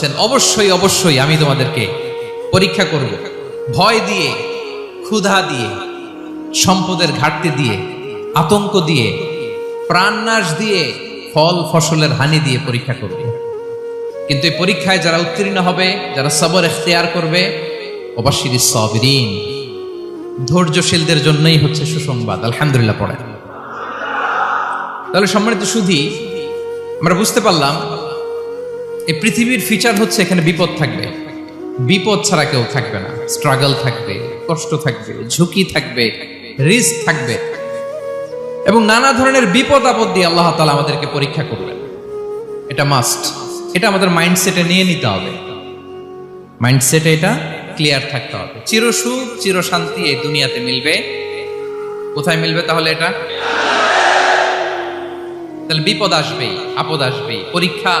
বলছেন, অবশ্যই অবশ্যই আমি তোমাদেরকে পরীক্ষা করব। ভয় দিয়ে ক্ষুধা দিয়ে সম্পদের ঘাটতি দিয়ে আতঙ্ক দিয়ে প্রাণনাশ দিয়ে ফল ফসলের হানি দিয়ে পরীক্ষা করবে। কিন্তু এই পরীক্ষায় যারা উত্তীর্ণ হবে যারা সবর এখতিয়ার করবে অবশ্যই সবরিন। ধৈর্যশীলদের জন্যই হচ্ছে সুসংবাদ। আলহামদুলিল্লাহ পড়ে তাহলে সম্মানিত সুধী আমরা বুঝতে পারলাম এই পৃথিবীর ফিচার হচ্ছে এখানে বিপদ থাকবে। বিপদ ছাড়া কেউ থাকবে না। স্ট্রাগল থাকবে, কষ্ট থাকবে, ঝুঁকি থাকবে রিস্ক থাকবে। এবং নানা ধরনের বিপদ আপদ দিয়ে আল্লাহ তালা আমাদেরকে পরীক্ষা করবেন। এটা মাস্ট এটা আমাদের মাইন্ডসেটে নিয়ে নিতে হবে। মাইন্ডসেটে এটা ক্লিয়ার থাকতে হবে। চিরসুখ চিরশান্তি এই দুনিয়াতে মিলবে। কোথায় মিলবে তাহলে এটা? তাহলে বিপদ আসবেই, আপদ আসবেই। পরীক্ষা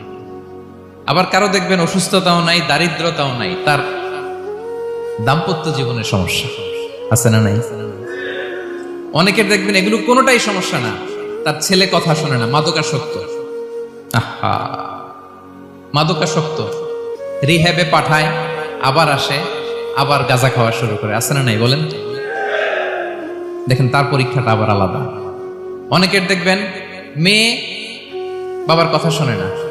আবার কারও দেখবেন অসুস্থতাও নাই, দারিদ্রতাও নাই, তার দাম্পত্য জীবনের সমস্যা। আছে না নাই? অনেকের দেখবেন এগুলো কোনোটাই সমস্যা না, তার ছেলে কথা শোনে না, মাদকাসক্ত। আহা! মাদকাসক্ত। রিহ্যাবে পাঠায়, আবার আসে, আবার গাঁজা খাওয়া শুরু করে। আছে না নাই বলেন? দেখেন, তার পরীক্ষাটা আবার আলাদা। অনেকের দেখবেন মেয়ে বাবার কথা শোনে না।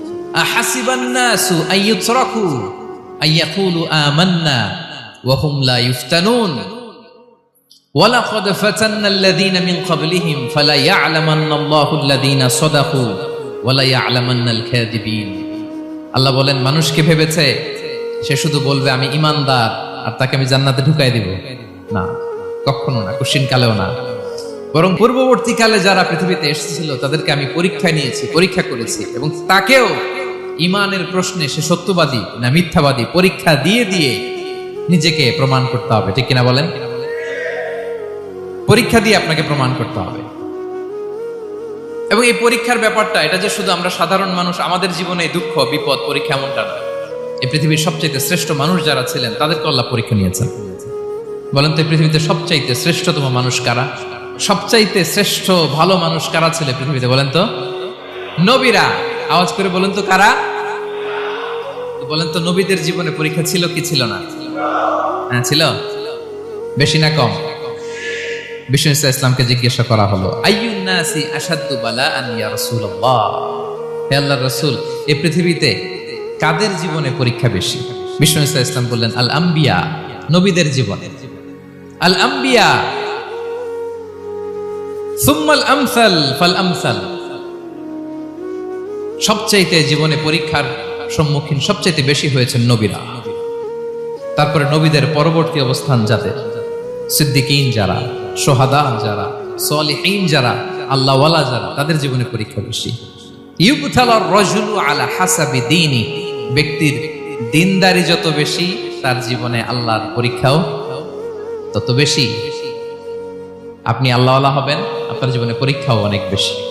আহাসিবান ওয়া হুম লা আল্লাহ বলেন মানুষকে ভেবেছে? সে শুধু বলবে, আমি ইমানদার আর তাকে আমি জান্নাতে ঢুকাই দিব। না, কখনো না কশিন কালেও না। বরং পূর্ববর্তীকালে যারা পৃথিবীতে এসেছিল, তাদেরকে আমি পরীক্ষায় নিয়েছি, পরীক্ষা করেছি, এবং তাকেও ইমানের প্রশ্নে সে সত্যবাদী না মিথ্যাবাদী পরীক্ষা দিয়ে দিয়ে নিজেকে প্রমাণ করতে হবে, ঠিক কিনা বলেন? পরীক্ষা দিয়ে আপনাকে প্রমাণ করতে হবে। এবং এই পরীক্ষার ব্যাপারটা, এটা যে শুধু আমরা সাধারণ মানুষ, আমাদের জীবনে দুঃখ, বিপদ, পরীক্ষা এমনটা নয় এই পৃথিবীর সবচাইতে শ্রেষ্ঠ মানুষ যারা ছিলেন, তাদেরকে আল্লাহ পরীক্ষা নিয়েছেন। বলেন তো, এই পৃথিবীতে সবচাইতে শ্রেষ্ঠতম মানুষ কারা? সবচাইতে শ্রেষ্ঠ, ভালো মানুষ কারা ছিল পৃথিবীতে, বলেন তো? নবীরা। আওয়াজ করে বলেন তো কারা? বলেন তো নবীদের জীবনে পরীক্ষা ছিল কি ছিল না? হ্যাঁ ছিল? বেশি না কম? বিষ্ণু ইসলামকে জিজ্ঞাসা করা হলো আইয়ুন্নাসি আসাদ্দু বালা আন রাসূলুল্লাহ? হে এই পৃথিবীতে কাদের জীবনে পরীক্ষা বেশি? বিষ্ণু ইসলাম বললেন, আল আম্বিয়া, নবীদের জীবনে। আল আম্বিয়া, সুম্মাল আমসাল, ফাল আমসাল। সবচাইতে জীবনে পরীক্ষার সম্মুখীন সবচাইতে বেশি হয়েছেন নবীরা। তারপরে নবীদের পরবর্তী অবস্থান যাদের? সিদ্দিকিন যারা, সোহাদা যারা, সলিহীন যারা, আল্লাহওয়ালা যারা, তাদের জীবনে পরীক্ষা বেশি। আলা হাসাবি দিনই ব্যক্তির দিনদারি যত বেশি, তার জীবনে আল্লাহর পরীক্ষাও তত বেশি। আপনি আল্লাহওয়ালা হবেন, আপনার জীবনে পরীক্ষাও অনেক বেশি।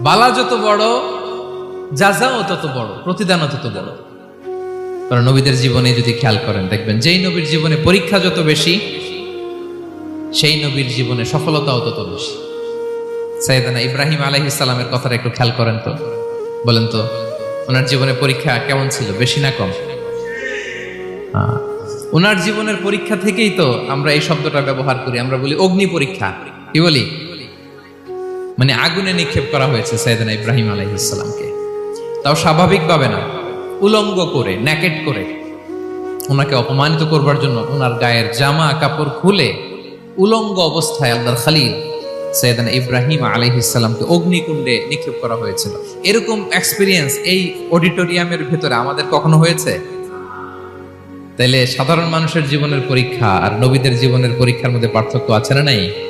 বালা যত বড় যাজাও তত বড়, প্রতিদানও তত বড়। কারণ নবীদের জীবনে যদি খেয়াল করেন, দেখবেন যেই নবীর জীবনে পরীক্ষা যত বেশি, সেই নবীর জীবনে সফলতাও তত বেশি। সাইদানা ইব্রাহিম আলাইহিস সালামের কথাটা একটু খেয়াল করেন তো। বলেন তো, ওনার জীবনে পরীক্ষা কেমন ছিল, বেশি না কম। ওনার জীবনের পরীক্ষা থেকেই তো আমরা এই শব্দটা ব্যবহার করি, আমরা বলি অগ্নি পরীক্ষা। কি বলি? মানে আগুনে নিক্ষেপ করা হয়েছে সাইদানা ইব্রাহিম আলাইহিসসালামকে তাও স্বাভাবিকভাবে না। উলঙ্গ করে ন্যাকেট করে। ওনাকে অপমানিত করবার জন্য ওনার গায়ের জামা, কাপড় খুলে উলঙ্গ অবস্থায় আল্লাহর খালিল সৈয়দান ইব্রাহিম আলাইহিসসালামকে অগ্নিকুণ্ডে নিক্ষেপ করা হয়েছিল। এরকম এক্সপিরিয়েন্স এই অডিটোরিয়ামের ভেতরে আমাদের কখনো হয়েছে? তাইলে সাধারণ মানুষের জীবনের পরীক্ষা আর নবীদের জীবনের পরীক্ষার মধ্যে পার্থক্য আছে না নাই?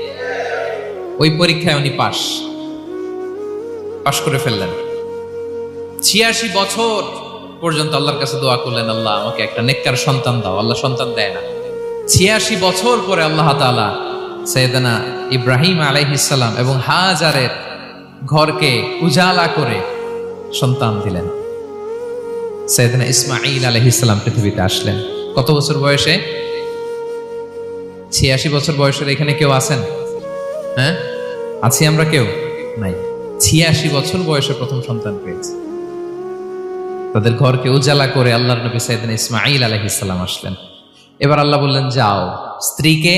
ওই পরীক্ষায় উনি পাশ। পাশ করে ফেললেন। ছিয়াশি বছর পর্যন্ত আল্লাহর কাছে দোয়া করলেন, আল্লাহ, আমাকে একটা নেককার সন্তান দাও। আল্লাহ সন্তান দেয় না। ছিয়াশি বছর পরে আল্লাহ তাআলা সৈয়দানা ইব্রাহিম আলাইহিসসালাম এবং হাজারের ঘরকে উজালা করে সন্তান দিলেন। সৈয়দানা ইসমাইল আলাইহিসসালাম পৃথিবীতে আসলেন। কত বছর বয়সে? ছিয়াশি বছর বয়সের এখানে কেউ আছেন? হ্যাঁ? আছি আমরা কেউ? নাই। ছিয়াশি বছর বয়সে প্রথম সন্তান পেয়েছে। তাদের ঘরকে উজালা করে আল্লাহর নবী সাইদিন ইসমাইল আলহিসাল্লাম আসলেন। এবার আল্লাহ বললেন, যাও, স্ত্রীকে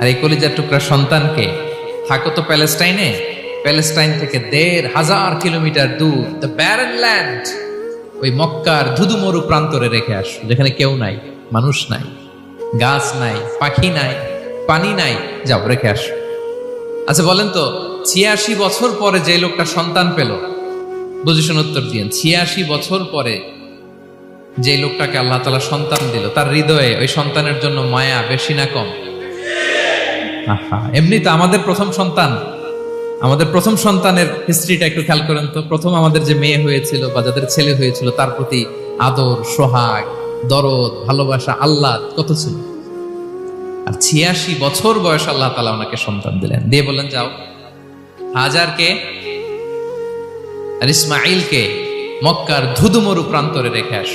আর এই কলিজার টুকরা সন্তানকে থাকো তো প্যালেস্টাইনে। প্যালেস্টাইন থেকে দেড় হাজার কিলোমিটার দূর দ্য ব্যারন ল্যান্ড ওই মক্কার ধুধুমরু প্রান্তরে রেখে আস, যেখানে কেউ নাই, মানুষ নাই, গাছ নাই, পাখি নাই পানি নাই। যাও, রেখে আস। আচ্ছা বলেন তো, ছিয়াশি বছর পরে যে লোকটা সন্তান পেল বুঝেছেন উত্তর দিয়েন, ছিয়াশি বছর পরে যে লোকটাকে আল্লাহ তালা সন্তান দিল, তার হৃদয়ে ওই সন্তানের জন্য মায়া বেশি না কম? এমনি তো আমাদের প্রথম সন্তান। আমাদের প্রথম সন্তানের হিস্ট্রিটা একটু খেয়াল করেন তো। প্রথম আমাদের যে মেয়ে হয়েছিল বা যাদের ছেলে হয়েছিল, তার প্রতি আদর, সোহাগ, দরদ, ভালোবাসা আল্লাহ কত ছিল? আর ছিয়াশি বছর বয়স আল্লাহ তালা ওনাকে সন্তান দিলেন। দিয়ে বললেন, যাও। হাজারকে আর ইসমাইলকে মক্কার ধুধুমরু প্রান্তরে রেখে আস।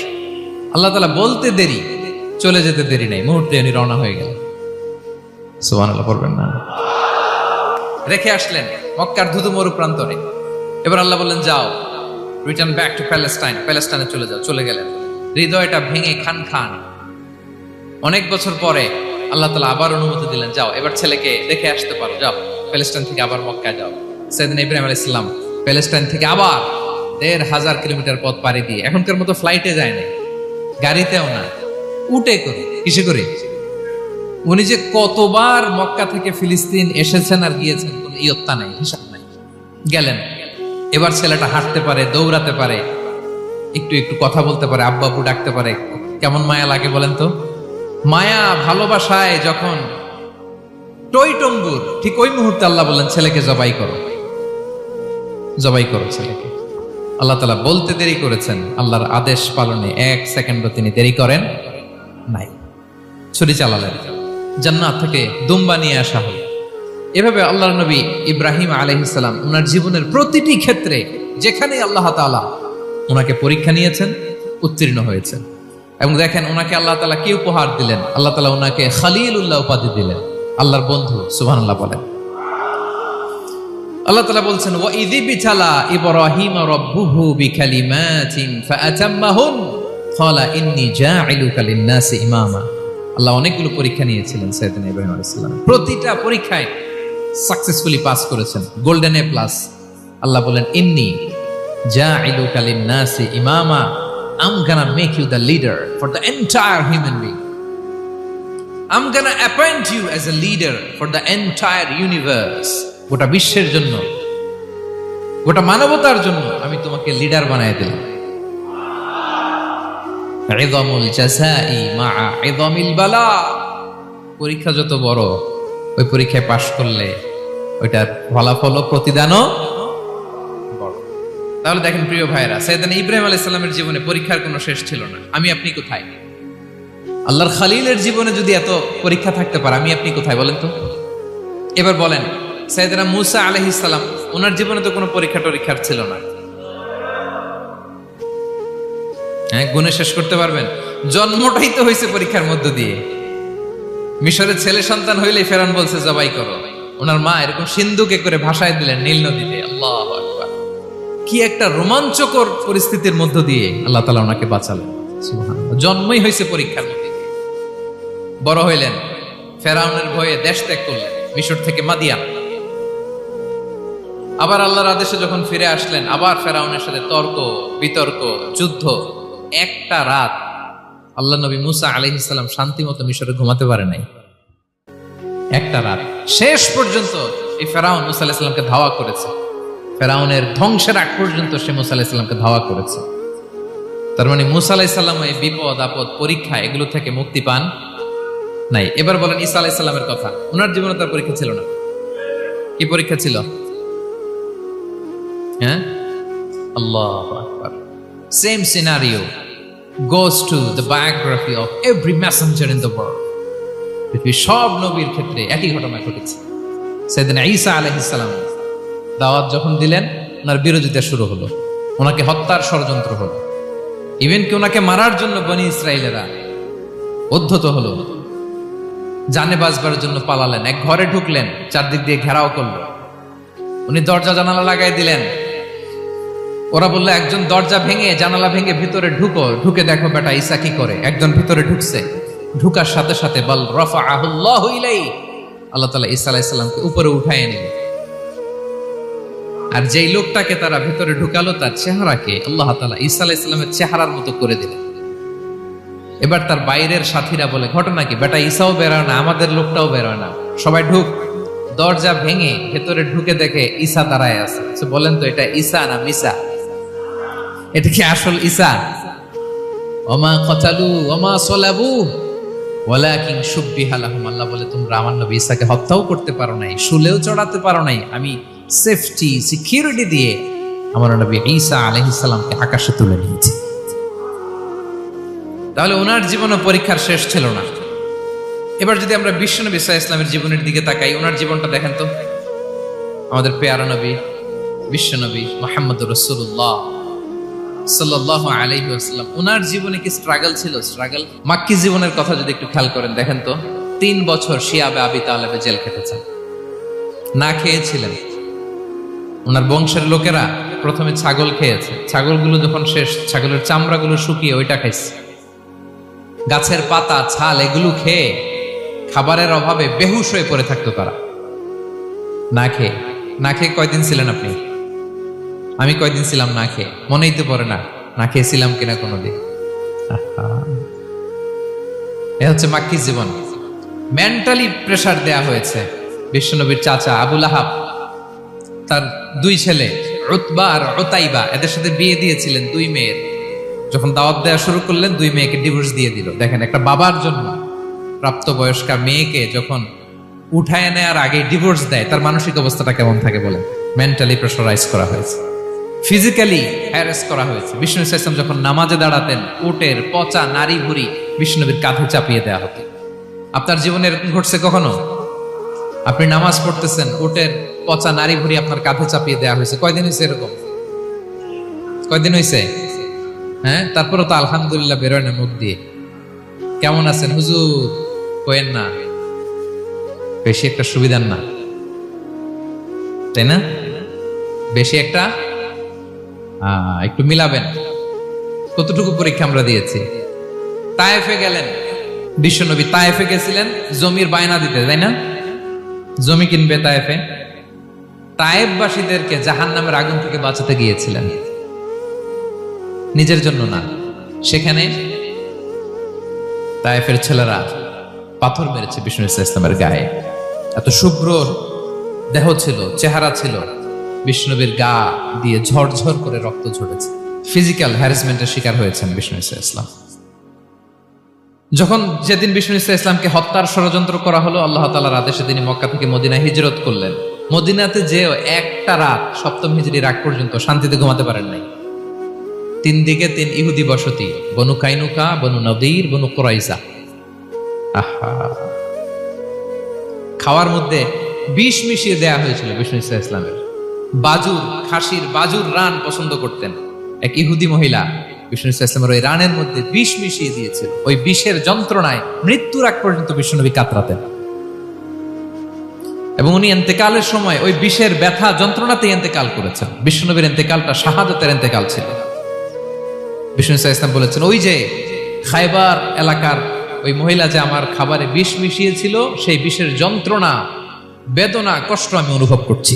আল্লাহ তালা বলতে দেরি, চলে যেতে দেরি নাই। মুহূর্তে উনি রওনা হয়ে গেলেন। সুবান আল্লাহ পড়বেন না। রেখে আসলেন মক্কার ধুধুমরু প্রান্তরে। এবার আল্লাহ বললেন, যাও। রিটার্ন ব্যাক টু প্যালেস্টাইন প্যালেস্টাইনে চলে যাও, চলে গেলেন। হৃদয়টা ভেঙে খান খান অনেক বছর পরে আল্লাহ তালা আবার অনুমতি দিলেন, যাও, এবার ছেলেকে দেখে আসতে পারো, যাও প্যালেস্টাইন থেকে আবার মক্কায় যাও। সেদিন ইব্রাহিম আলাইহিস সালাম প্যালেস্টাইন থেকে আবার দেড় হাজার কিলোমিটার পথ পাড়ি দিয়ে, এখনকার মতো ফ্লাইটে যায় না গাড়িতেও না উঠে করে, কিসে করে? উনি যে কতবার মক্কা থেকে ফিলিস্তিন এসেছেন আর গিয়েছেন, কোন ইয়ত্তা নাই, হিসাব নাই, গেলেন। এবার ছেলেটা হাঁটতে পারে, দৌড়াতে পারে, একটু একটু কথা বলতে পারে, আব্বু ডাকতে পারে, কেমন মায়া লাগে বলেন তো? মায়া ভালোবাসায় যখন টই টম্বুর ঠিক ওই মুহূর্তে আল্লাহ বললেন, ছেলেকে জবাই করো জবাই করো ছেলেকে। আল্লাহ তালা বলতে দেরি করেছেন। আল্লাহর আদেশ পালনে এক সেকেন্ডও তিনি দেরি করেন নাই। ছুরি চালালেন। জান্নাত থেকে দুম্বা নিয়ে আসা হলো। এভাবে আল্লাহ নবী ইব্রাহিম আলহিসাম ওনার জীবনের প্রতিটি ক্ষেত্রে যেখানে আল্লাহ তালা ওনাকে পরীক্ষা নিয়েছেন, উত্তীর্ণ হয়েছেন। এবং দেখেন ওনাকে আল্লাহ তালা কি উপহার দিলেন? আল্লাহ তালা ওনাকে খালিল উল্লাহ উপাধি দিলেন। আল্লাহর বন্ধু সুবাহ বলেন। আল্লাহ তালা বলছেন ও ইদি বিছালা ইব্রাহিম রব্বুহু বিকালিমাতিন ফাআতাম্মাহুন, ক্বালা ইন্নী জাইলুকা লিন-নাসি ইমামা। আল্লাহ অনেকগুলো পরীক্ষা নিয়েছিলেন সাইয়েদনা ইব্রাহিম আলাইহিস সালাম। প্রতিটা পরীক্ষায় সাকসেসফুলি পাস করেছেন। গোল্ডেন এ প্লাস আল্লাহ বলেন, ইন্নী জাইলুকা লিন-নাসি ইমামা। I'm gonna make you the leader for the entire human being. I'm gonna appoint you as a leader for the entire universe. গোটা বিশ্বের জন্য গোটা মানবতার জন্য আমি তোমাকে লিডার বানায় দিলাম ইযমুল জাযাই মা ইযমিল বালা পরীক্ষা যত বড় ওই পরীক্ষায় পাশ করলে ওইটার ফলাফল প্রতিদানও তাহলে দেখেন, প্রিয় ভাইরা সৈয়দানা ইব্রাহিম আলাইহিস সালামের জীবনে পরীক্ষার কোনো শেষ ছিল না। আমি আপনি কোথায়? আল্লাহর খালিলের জীবনে যদি এত পরীক্ষা থাকতে পারে, আমি আপনি কোথায় বলেন তো? এবার বলেন সাইদানা মুসা আলহিস সালাম, ওনার জীবনে তো কোনো পরীক্ষা টরীক্ষার ছিল না। হ্যাঁ গুণে শেষ করতে পারবেন? জন্মটাই তো হয়েছে পরীক্ষার মধ্য দিয়ে। মিশরের ছেলে সন্তান হইলে ফেরান বলছে, জবাই করো। ওনার মা এরকম সিন্ধুকে করে ভাষায় দিলেন, নীল নদীতে, আল্লাহ। কি একটা রোমাঞ্চকর পরিস্থিতির মধ্য দিয়ে আল্লাহ তালা ওনাকে বাঁচালেন। জন্মই হয়েছে পরীক্ষার মধ্যে বড় হইলেন, ফেরাউনের ভয়ে দেশ ত্যাগ করলেন, মিশর থেকে মাদিয়ান। আবার আল্লাহর আদেশে যখন ফিরে আসলেন, আবার ফেরাউনের সাথে তর্ক, বিতর্ক, যুদ্ধ, একটা রাত আল্লাহ নবী মুসা আলহ আলহিসাল্লাম শান্তি মতো মিশরে ঘুমাতে পারে নাই। একটা রাত। শেষ পর্যন্ত এই ফেরাউন মুসা আলাহিসাল্লামকে ধাওয়া করেছে। ফেরাউনের ধ্বংসের আগ পর্যন্ত সে মুসা আলাহিসাল্লামকে ধাওয়া করেছে। তার মানে মুসা আলাহিসাল্লাম এই বিপদ, আপদ, পরীক্ষা এগুলো থেকে মুক্তি পান নাই। এবার বলেন ঈসা আলাহিসাল্লামের কথা। ওনার জীবনে তার পরীক্ষা ছিল না। কি পরীক্ষা ছিল? হ্যাঁ? আল্লাহ same scenario goes to the biography of every messenger in the world পৃথিবীর সব নবীর ক্ষেত্রে একই ঘটনা ঘটেছে। সেদিন ঈসা আলহিসাল্লাম দাওয়াত যখন দিলেন, ওনার বিরোধিতা শুরু হলো। ওনাকে হত্যার ষড়যন্ত্র হলো। ইভেন কি ওনাকে মারার জন্য বনি ইসরায়েলেরা উদ্ধত হলো। জানে বাজবার জন্য পালালেন, এক ঘরে ঢুকলেন, চারদিক দিয়ে ঘেরাও করল। উনি দরজা জানালা লাগাই দিলেন। ওরা বলল, একজন দরজা ভেঙে জানালা ভেঙে ভিতরে ঢুকো, ঢুকে দেখো বেটা ঈসা কি করে। একজন ভিতরে ঢুকছে। ঢুকার সাথে সাথে বল রফা আহুল্লাহ আল্লাহ তালা ঈসা আলাইসাল্লামকে উপরে উঠায় নিল আর যেই লোকটাকে তারা ভিতরে ঢুকালো, তার চেহারাকে আল্লাহ তালা ঈসা আলাইসাল্লামের চেহারার মতো করে দিলেন। এবার তার বাইরের সাথীরা বলে, ঘটনা কি? বেটা, ঈসাও বেরোয় না, আমাদের লোকটাও বেরোয় না। সবাই ঢুক। দরজা ভেঙে ভেতরে ঢুকে দেখে ঈসা দাঁড়ায় আছে। বলেন তো, এটা ঈসা না মিসা? এটা কি আসল ঈসা? ওমা কতালু, ওমা সলাবু, ওয়ালাকিন সুব্বিহালাহুম আল্লাহ বলে, তোমরা আমার নবী ঈসাকে হত্যাও করতে পারো নাই, শুলেও চড়াতে পারো নাই। আমি সেফটি সিকিউরিটি দিয়ে আমার নবী ঈসা আলাইহিস সালামকে আকাশে তুলে নিয়েছে। তাহলে ওনার জীবনে পরীক্ষার শেষ ছিল না। এবার যদি আমরা বিশ্বনবী সাহা ইসলামের জীবনের দিকে তাকাই, ওনার জীবনটা দেখেন তো। আমাদের পেয়ারা নবী বিশ্বনবী মোহাম্মদ রসুল্লাহ সাল্লাহ আলাইহি আসাল্লাম ওনার জীবনে কি স্ট্রাগল ছিল? স্ট্রাগল মাক্কি জীবনের কথা যদি একটু খেয়াল করেন, দেখেন তো, তিন বছর শিয়াবে আবি তালেবে জেল খেটেছেন। না খেয়েছিলেন। ওনার বংশের লোকেরা প্রথমে ছাগল খেয়েছে। ছাগলগুলো যখন শেষ, ছাগলের চামড়াগুলো শুকিয়ে ওইটা খাইছে। গাছের পাতা, ছাল এগুলো খেয়ে খাবারের অভাবে বেহুশ হয়ে পড়ে থাকতো তারা। না খেয়ে না খেয়ে কয়দিন ছিলেন আপনি? আমি কয়দিন ছিলাম না খেয়ে। মনেই তো পড়ে না না খেয়েছিলাম কিনা কোনোদিন। এ হচ্ছে মাক্কি জীবন। মেন্টালি প্রেসার দেয়া হয়েছে। বিশ্বনবীর চাচা আবুল আহাব তার দুই ছেলে রুতবা আর ওতাইবা এদের সাথে বিয়ে দিয়েছিলেন দুই মেয়ের। যখন দাওয়াত দেওয়া শুরু করলেন, দুই মেয়েকে ডিভোর্স দিয়ে দিল। দেখেন, একটা বাবার জন্য প্রাপ্তবয়স্কা মেয়েকে যখন উঠায় নেয়ার আগে ডিভোর্স দেয়, তার মানসিক অবস্থাটা কেমন থাকে বলে মেন্টালি প্রেশারাইজ করা হয়েছে। ফিজিক্যালি হ্যারেস করা হয়েছে। বিষ্ণু ইসলাম যখন নামাজে দাঁড়াতেন, উটের পচা নারী ভুরি বিষ্ণুনবীর কাঁধে চাপিয়ে দেওয়া হতো। আপনার জীবনে এরকম ঘটছে কখনো? আপনি নামাজ পড়তেছেন ওটের পচা নারী ভুড়ি আপনার কাঁধে চাপিয়ে দেওয়া হয়েছে। কয়দিন হয়েছে এরকম? কয়দিন হয়েছে? হ্যাঁ? তারপরে তো আলহামদুলিল্লাহ বেরোয় না মুখ দিয়ে। কেমন আছেন? হুজুর কোয়েন না। বেশি একটা সুবিধার না। তাই না? বেশি একটা? একটু মিলাবেন। কতটুকু পরীক্ষা আমরা দিয়েছি? তায়েফে গেলেন। বিশ্বনবী তায়েফে গেছিলেন, জমির বায়না দিতে, তাই না? জমি কিনবে তায়েফে। তায়েববাসীদেরকে জাহান নামের আগুন থেকে বাঁচাতে গিয়েছিলেন। নিজের জন্য না, সেখানে তায়েফের ছেলেরা পাথর মেরেছে বিষ্ণু ইসা ইসলামের গায়ে। এত শুভ্র দেহ ছিল, চেহারা ছিল, বিষ্ণুবীর গা দিয়ে ঝরঝর করে রক্ত ঝরেছে। ফিজিক্যাল হ্যারাসমেন্টের শিকার হয়েছেন বিষ্ণু ইসা ইসলাম। যখন যেদিন বিষ্ণু ইসা ইসলামকে হত্যার ষড়যন্ত্র করা হলো, আল্লাহ তালার আদেশে তিনি মক্কা থেকে মদিনায় হিজরত করলেন। মদিনাতে যে একটা রাত সপ্তম হিজড়ি রাগ পর্যন্ত শান্তিতে ঘুমাতে পারেন নাই। তিন দিকে তিন ইহুদি বসতি, বনু কাইনুকা, বনু নদীর, বনু কোরাইজা আহা! খাওয়ার মধ্যে বিষ মিশিয়ে দেয়া হয়েছিল বিষ্ণু ইসা ইসলামের। বাজুর, খাসির, বাজুর রান পছন্দ করতেন। এক ইহুদি মহিলা বিষ্ণু ইসা ইসলামের ওই রানের মধ্যে বিষ মিশিয়ে দিয়েছিল। ওই বিষের যন্ত্রণায় মৃত্যুর আগ পর্যন্ত বিষ্ণুনবী কাতরাতেন। এবং উনি এন্তেকালের সময় ওই বিষের ব্যথা যন্ত্রণাতেই এন্তেকাল করেছেন। বিষ্ণুনবীর এন্তেকালটা শাহাদতের এন্তেকাল ছিল। বিষ্ণু ইসলাম বলেছেন, ওই যে খাইবার এলাকার ওই মহিলা যে আমার খাবারে বিষ মিশিয়েছিল, সেই বিষের যন্ত্রণা, বেদনা, কষ্ট আমি অনুভব করছি।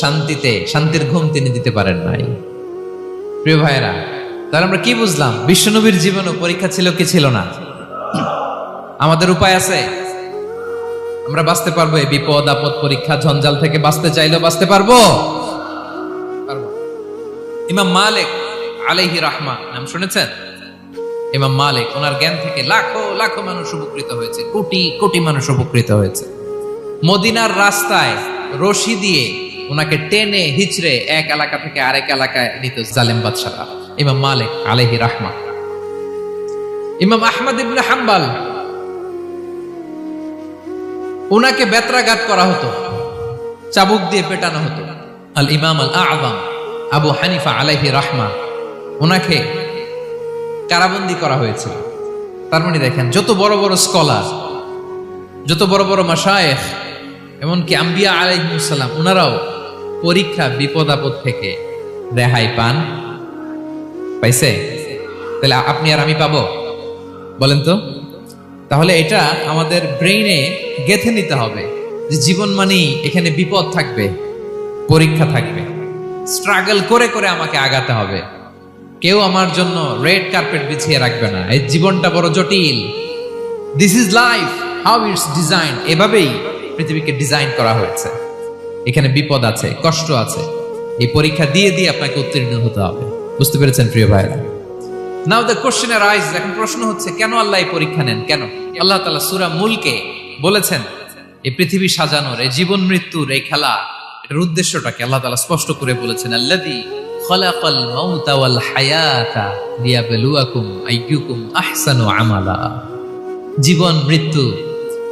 শান্তিতে, শান্তির ঘুম তিনি দিতে পারেন নাই। প্রিয় ভাইয়েরা, তাহলে আমরা কি বুঝলাম? বিশ্বনবীর জীবনও পরীক্ষা ছিল কি ছিল না? আমাদের উপায় আছে? আমরা বাঁচতে পারব, এই বিপদ, আপদ পরীক্ষা ঝঞ্ঝাল থেকে বাঁচতে চাইলেও বাঁচতে পারব। ইমাম মালিক আলাইহি রাহমা নাম শুনেছেন? ইমাম মালিক, ওনার জ্ঞান থেকে লাখো লাখো মানুষ উপকৃত হয়েছে, কোটি কোটি মানুষ উপকৃত হয়েছে। মদিনার রাস্তায় রশি দিয়ে ওনাকে টেনে হিচড়ে এক এলাকা থেকে আরেক এলাকায় নিত জালেম বাদশারা। ইমাম মালিক আলাইহি রাহমা। ইমাম আহমদ ইবনে হাম্বাল, ওনাকে বেত্রাঘাত করা হতো, চাবুক দিয়ে পেটানো হতো। আল ইমাম আল আযম আবু হানিফা আলাইহি রাহমা, ওনাকে কারাবন্দি করা হয়েছিল। তার মানে দেখেন, যত বড় বড় স্কলার, যত বড় বড় মাসায়েফ এমনকি আম্বিয়া আলাইহিমসাল্লাম ওনারাও পরীক্ষা বিপদ আপদ থেকে রেহাই পান। পাইছে? তাহলে আপনি আর আমি পাবো? বলেন তো। তাহলে এটা আমাদের ব্রেইনে গেথে নিতে হবে যে জীবন মানেই এখানে বিপদ থাকবে, পরীক্ষা থাকবে। স্ট্রাগল করে করে আমাকে আগাতে হবে। কেউ আমার জন্য রেড কার্পেট বিছিয়ে রাখবে না। এই জীবনটা বড় জটিল। This is life how it's design এভাবেই পৃথিবীকে ডিজাইন করা হয়েছে। এখানে বিপদ আছে, কষ্ট আছে। এই পরীক্ষা দিয়ে দিয়ে আপনাকে উত্তীর্ণ হতে হবে। বুঝতে পেরেছেন, প্রিয় ভাইরা নাও দ্য কোশ্চেন রাইজ এখন প্রশ্ন হচ্ছে, কেন আল্লাহ এই পরীক্ষা নেন? কেন? আল্লাহ তালা সুরা মুলকে বলেছেন এই পৃথিবী সাজানোর এই জীবন মৃত্যুর, এই খেলা, এটার উদ্দেশ্যটাকে আল্লাহ তাআলা স্পষ্ট করে বলেছেন, আল্লাযী খলাকাল মাউতা ওয়াল হায়াতা লিয়াবলুয়াকুম আইয়ুকুম আহসানু আমালা। জীবন, মৃত্যু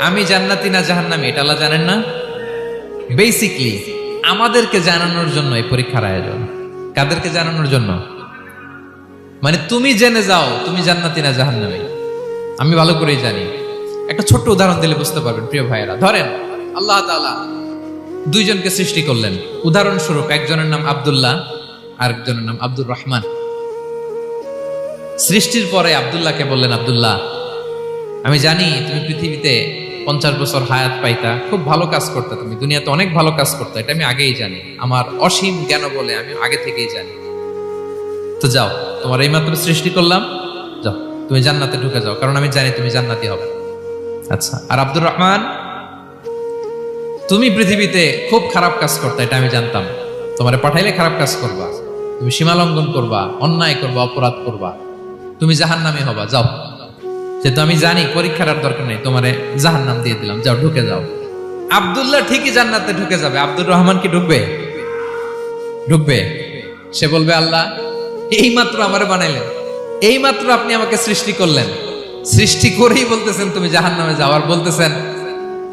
আমি জান্নাতি না জাহান্নামি, এটা আল্লাহ জানেন না? বেসিকলি আমাদেরকে জানানোর জন্য এই পরীক্ষার আয়োজন। কাদেরকে জানানোর জন্য? মানে তুমি জেনে যাও, তুমি জান্নাতি না জাহান্নামি। আমি ভালো করেই জানি। একটা ছোট্ট উদাহরণ দিলে বুঝতে পারবেন, প্রিয় ভাইয়েরা। ধরেন, আল্লাহ তাআলা দুইজনকে সৃষ্টি করলেন। উদাহরণস্বরূপ, একজনের নাম আব্দুল্লাহ আর একজনের নাম আব্দুর রহমান। সৃষ্টির পরে আব্দুল্লাহকে বললেন, আবদুল্লাহ, আমি জানি তুমি পৃথিবীতে পঞ্চাশ বছর হায়াত পাইতা, খুব ভালো কাজ করতে তুমি। দুনিয়াতে অনেক ভালো কাজ করতে, এটা আমি আগেই জানি। আমার অসীম জ্ঞান বলে আমি আগে থেকেই জানি। তো যাও, তোমার এইমাত্র সৃষ্টি করলাম। যাও, তুমি জান্নাতে ঢুকে যাও, কারণ আমি জানি তুমি জান্নাতি হবে। আচ্ছা আর আব্দুর রহমান, তুমি পৃথিবীতে খুব খারাপ কাজ করতে, এটা আমি জানতাম। তোমারে পাঠাইলে খারাপ কাজ করবা। তুমি সীমালঙ্ঘন করবা, অন্যায় করবা, অপরাধ করবা। তুমি জাহান্নামী হবা, যাও। যেহেতু আমি জানি পরীক্ষার আর দরকার নেই, তোমারে জাহান্নাম দিয়ে দিলাম। যাও, ঢুকে যাও। আবদুল্লাহ ঠিকই জান্নাতে ঢুকে যাবে। আব্দুর রহমান কি ঢুকবে? ঢুকবে। সে বলবে, আল্লাহ এই মাত্র আমারে বানাইলেন। এই মাত্র আপনি আমাকে সৃষ্টি করলেন। সৃষ্টি করেই বলতেছেন তুমি জাহান নামে যাওয়ার বলতেছেন,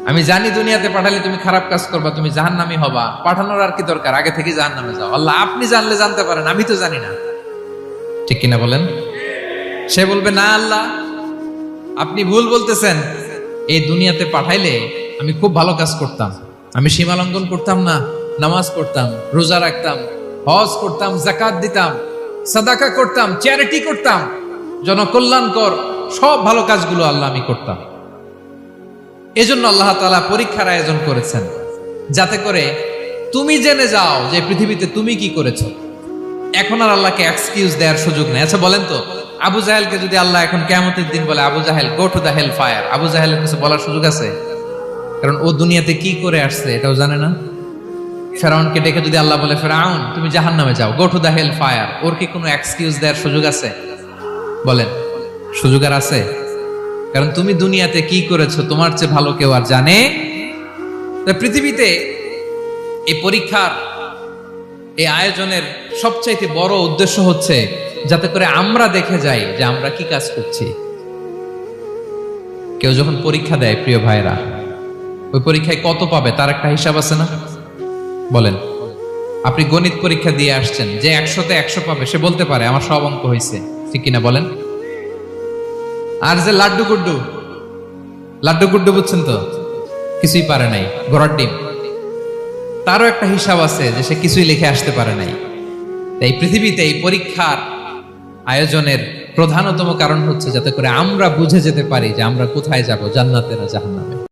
আমি জানি দুনিয়াতে পাঠালে তুমি খারাপ কাজ করবা, তুমি জাহান নামি হবা। পাঠানোর আর কি দরকার? আগে থেকে জাহান নামে যাও। আল্লাহ, আপনি জানলে জানতে পারেন, আমি তো জানি না। ঠিক কিনা বলেন? সে বলবে, না, আল্লাহ আপনি ভুল বলতেছেন। এই দুনিয়াতে পাঠাইলে আমি খুব ভালো কাজ করতাম। আমি সীমা লঙ্ঘন করতাম না, নামাজ পড়তাম, রোজা রাখতাম, হজ করতাম জাকাত দিতাম, সাদাকা করতাম, চ্যারিটি করতাম। জনকল্যাণকর সব ভালো কাজগুলো আল্লাহ আমি করতাম। এজন্য আল্লাহ তালা পরীক্ষার আয়োজন করেছেন। যাতে করে তুমি জেনে যাও যে পৃথিবীতে তুমি কি করেছ। এখন আর আল্লাহকে এক্সকিউজ দেওয়ার সুযোগ নেই। আচ্ছা বলেন তো। আবু জাহেলকে যদি আল্লাহ এখন কেমতের দিন বলে, Abu Jahl go to the hell fire Abu জাহেলের কিছু বলার সুযোগ আছে? কারণ ও দুনিয়াতে কি করে আসছে এটাও জানে না। ফেরাউনকে ডেকে যদি আল্লাহ বলে, ফেরাউন, তুমি জাহান নামে যাও go to the hell fire ওর কি কোনো এক্সকিউজ দেওয়ার সুযোগ আছে? বলেন। সুযোগ আর আছে? কারণ তুমি দুনিয়াতে কি করেছ, তোমার চেয়ে ভালো কেউ আর জানে? পৃথিবীতে এই পরীক্ষার, এই আয়োজনের সবচাইতে বড় উদ্দেশ্য হচ্ছে যাতে করে আমরা দেখে যাই যে আমরা কি কাজ করছি। কেউ যখন পরীক্ষা দেয়, প্রিয় ভাইরা ওই পরীক্ষায় কত পাবে, তার একটা হিসাব আছে না? বলেন। আপনি গণিত পরীক্ষা দিয়ে আসছেন, যে একশোতে একশো পাবে, সে বলতে পারে, আমার সব অঙ্ক হয়েছে। ঠিক কিনা বলেন? আর যে লাড্ডু গুড্ডু লাড্ডু গুড্ডু বুঝছেন তো? কিছুই পারে নাই, ঘোড়ার ডিম। তারও একটা হিসাব আছে যে সে কিছুই লিখে আসতে পারে নাই। তাই পৃথিবীতে এই পরীক্ষার আয়োজনের প্রধানতম কারণ হচ্ছে যাতে করে আমরা বুঝে যেতে পারি যে আমরা কোথায় যাব, জান্নাতে না জাহান্নামে।